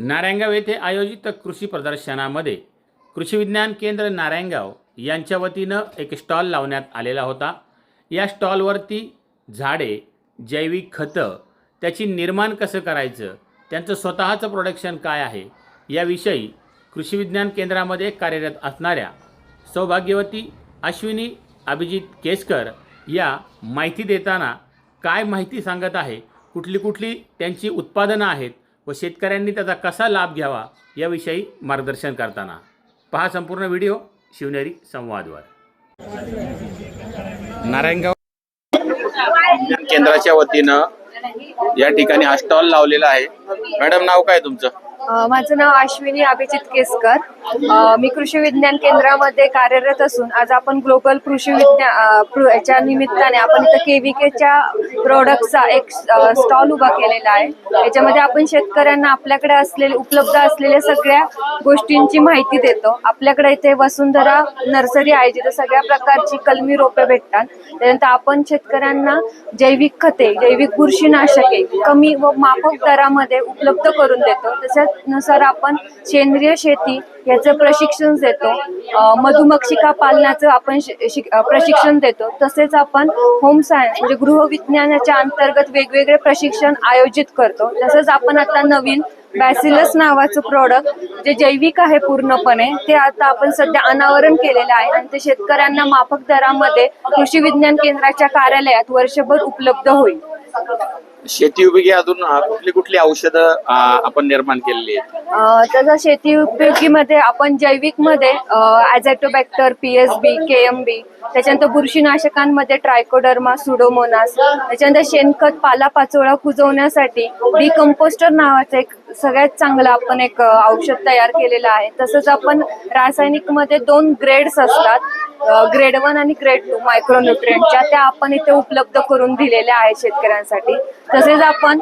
नारायणगाव येथे आयोजित कृषी प्रदर्शनामध्ये कृषी विज्ञान केंद्र नारायणगाव यांच्या वतीनं एक स्टॉल लावण्यात आलेला होता. या स्टॉलवरती झाडे जैविक खतं त्याची निर्माण कसं करायचं त्यांचं स्वतःचं प्रोडक्शन काय आहे याविषयी कृषी विज्ञान केंद्रामध्ये कार्यरत असणाऱ्या सौभाग्यवती अश्विनी अभिजित केसकर या माहिती देताना काय माहिती सांगत आहे कुठली कुठली त्यांची उत्पादनं आहेत व शेतकऱ्यांनी त्याचा कसा लाभ घ्यावा याविषयी मार्गदर्शन करताना. पहा संपूर्ण व्हिडिओ शिवनेरी संवादवर. नारायणगाव केंद्राच्या वतीनं या ठिकाणी हा स्टॉल लावलेला आहे. मॅडम नाव काय तुमचं? माझं नाव अश्विनी अभिजित केसकर. मी कृषी विज्ञान केंद्रामध्ये कार्यरत असून आज आपण ग्लोबल कृषी विज्ञान याच्या निमित्ताने आपण इथं केव्हीकेच्या प्रोडक्टचा एक स्टॉल उभा केलेला आहे. याच्यामध्ये आपण शेतकऱ्यांना आपल्याकडे असलेले उपलब्ध असलेल्या सगळ्या गोष्टींची माहिती देतो. आपल्याकडे इथे वसुंधरा नर्सरी आहे जिथे सगळ्या प्रकारची कलमी रोपे भेटतात. त्यानंतर आपण शेतकऱ्यांना जैविक खते जैविक बुरशीनाशके कमी व माफक दरामध्ये उपलब्ध करून देतो. तसेच नुसार आपण सेंद्रिय शेती याचं प्रशिक्षण देतो. मधुमक्षिका पालनाचं आपण प्रशिक्षण देतो. तसेच आपण होम सायन्स म्हणजे गृहविज्ञानाच्या अंतर्गत वेगवेगळे प्रशिक्षण आयोजित करतो. तसंच आपण आता नवीन बॅसिलस नावाचं प्रोडक्ट जे जैविक आहे पूर्णपणे ते आता आपण सध्या अनावरण केलेलं आहे. आणि ते शेतकऱ्यांना माफक दरामध्ये कृषी विज्ञान केंद्राच्या कार्यालयात वर्षभर उपलब्ध होईल. शेती उपयोगी अजून कुठली कुठली औषधं आपण निर्माण केलेली आहेत? अ, तसं शेती उपयोगीमध्ये आपण जैविकमध्ये P S B K M B त्याच्यानंतर बुरशीनाशकांमध्ये ट्रायकोडर्मा सुडोमोनास त्याच्यानंतर शेणखत पालापाचोळा कुजवण्यासाठी डिकम्पोस्टर नावाचं एक सगळ्यात चांगलं आपण एक औषध तयार केलेलं आहे. तसंच आपण रासायनिकमध्ये दोन ग्रेड्स असतात. ग्रेड वन आणि ग्रेड टू मायक्रोन्युट्रिएंटच्या. त्या आपण इथे उपलब्ध करून दिलेल्या आहेत शेतकऱ्यांसाठी. तसेच आपण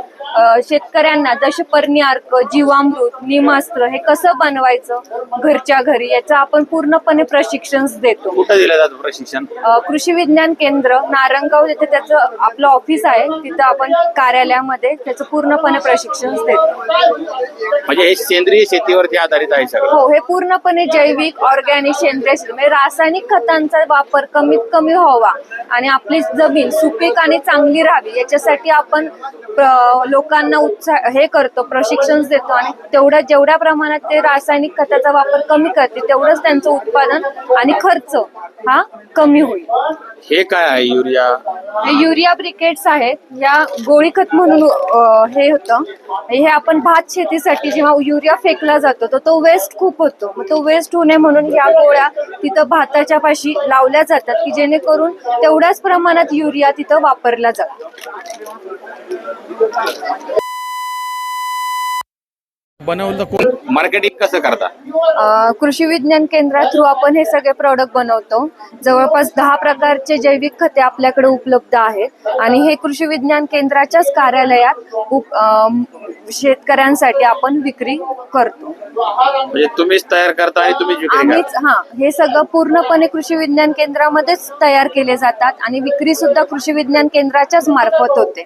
शेतकऱ्यांना दशपर्णी अर्क जीवामृत निमास्त्र हे कसं बनवायचं घरच्या घरी याचं आपण पूर्णपणे प्रशिक्षण देतो. कुठं दिलं जातं प्रशिक्षण? कृषी विज्ञान केंद्र नारंगाव येथे त्याचं आपलं ऑफिस आहे तिथं आपण कार्यालयामध्ये त्याचं पूर्णपणे प्रशिक्षण देतो. म्हणजे हे सेंद्रिय शेतीवरती आधारित आहे सगळं. हो हे पूर्णपणे जैविक ऑर्गॅनिक सेंद्रिय शेती. म्हणजे रासायनिक खतांचा वापर कमीत कमी व्हावा आणि आपली जमीन सुपीक आणि चांगली राहावी याच्यासाठी आपण लोकांना उत्साह हे करतो प्रशिक्षण देतो आणि तेवढ्या जेवढ्या प्रमाणात ते रासायनिक खताचा वापर कमी करते तेवढंच त्यांचं उत्पादन आणि खर्च हा कमी होईल. हे काय आहे युरिया? हे युरिया ब्रिकेट्स आहेत. या गोळी खत म्हणून हे होतं. हे आपण भात शेतीसाठी जेव्हा युरिया फेकला जातो तर तो वेस्ट खूप होतो. मग तो वेस्ट होऊ नये म्हणून ह्या गोळ्या तिथं भाताच्या पाशी लावल्या जातात की जेणेकरून तेवढ्याच प्रमाणात युरिया तिथं वापरला जातो. बनवलं कोण? मार्केटिंग कसं करता? कृषी विज्ञान केंद्रा थ्रू आपण हे सगळे प्रोडक्ट बनवतो. जवळपास दहा प्रकारचे जैविक खते आपल्याकडे उपलब्ध आहेत. आणि हे कृषी विज्ञान केंद्राच्याच कार्यालयात शेतकऱ्यांसाठी आपण विक्री करतो. म्हणजे तुम्हीच तयार करता आणि तुम्हीच विक्री आम्हीच करता? हा हे सगळं पूर्णपणे कृषी विज्ञान केंद्रामध्येच तयार केले जातात आणि विक्री सुद्धा कृषी विज्ञान केंद्राच्याच मार्फत होते.